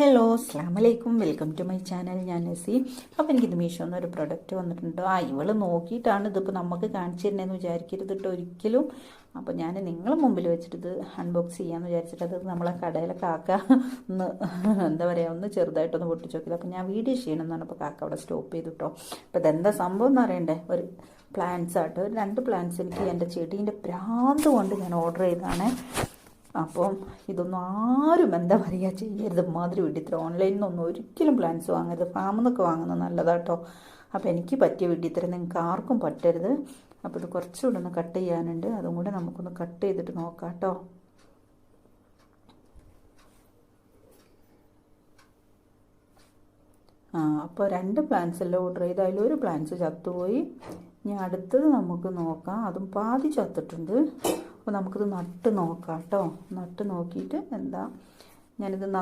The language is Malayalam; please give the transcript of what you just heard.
ഹലോ അസ്ലാം വലൈക്കും വെൽക്കം ടു മൈ ചാനൽ ഞാൻ നസി അപ്പോൾ എനിക്കിത് മീഷോ എന്നൊരു പ്രൊഡക്റ്റ് വന്നിട്ടുണ്ട്? ആ ഇവൾ നോക്കിയിട്ടാണ് ഇതിപ്പോൾ നമുക്ക് കാണിച്ചു തരുന്നതെന്ന് വിചാരിക്കരുത് കേട്ടോ ഒരിക്കലും. അപ്പോൾ ഞാൻ നിങ്ങളെ മുമ്പിൽ വെച്ചിട്ട് ഇത് അൺബോക്സ് ചെയ്യാമെന്ന് വിചാരിച്ചിട്ട് അത് നമ്മളെ കടയിലെ കാക്ക ഒന്ന് എന്താ പറയുക ഒന്ന് ചെറുതായിട്ടൊന്ന് പൊട്ടിച്ചു നോക്കിയത്. അപ്പോൾ ഞാൻ വീഡിയോ ചെയ്യണമെന്നാണ് അപ്പോൾ കാക്ക അവിടെ സ്റ്റോപ്പ് ചെയ്തു കേട്ടോ അപ്പോൾ ഇതെന്താ സംഭവം എന്ന് അറിയണ്ടേ? ഒരു പ്ലാന്റ്സ് ആട്ടോ. ഒരു രണ്ട് പ്ലാന്റ്സ് എനിക്ക് എന്റെ ചെടീന്റെ ഭ്രാന്ത് കൊണ്ട് ഞാൻ ഓർഡർ ചെയ്തതാണ്. അപ്പം ഇതൊന്നും ആരും എന്താ പറയുക ചെയ്യരുത്. മാതിരി വീട്ടിൽ ഓൺലൈനിൽ നിന്നൊന്നും ഒരിക്കലും പ്ലാൻസ് വാങ്ങരുത്. ഫാമിൽ നിന്നൊക്കെ വാങ്ങുന്നത് നല്ലതാട്ടോ. അപ്പോൾ എനിക്ക് പറ്റിയ വീട്ടിൽ നിങ്ങൾക്ക് ആർക്കും പറ്റരുത്. അപ്പോൾ ഇത് കുറച്ചുകൂടെ ഒന്ന് കട്ട് ചെയ്യാനുണ്ട്. അതും കൂടെ നമുക്കൊന്ന് കട്ട് ചെയ്തിട്ട് നോക്കാം കേട്ടോ ആ അപ്പോൾ രണ്ട് പ്ലാൻസ് എല്ലാം ഓർഡർ ചെയ്ത് അതിലൊരു പ്ലാൻസ് ചത്തുപോയി. ഇനി അടുത്തത് നമുക്ക് നോക്കാം. അതും പാതി ചത്തിട്ടുണ്ട്. അപ്പോൾ നമുക്കിത് നട്ട് നോക്കാം കേട്ടോ. നട്ട് നോക്കിയിട്ട് എന്താ ഞാനിത്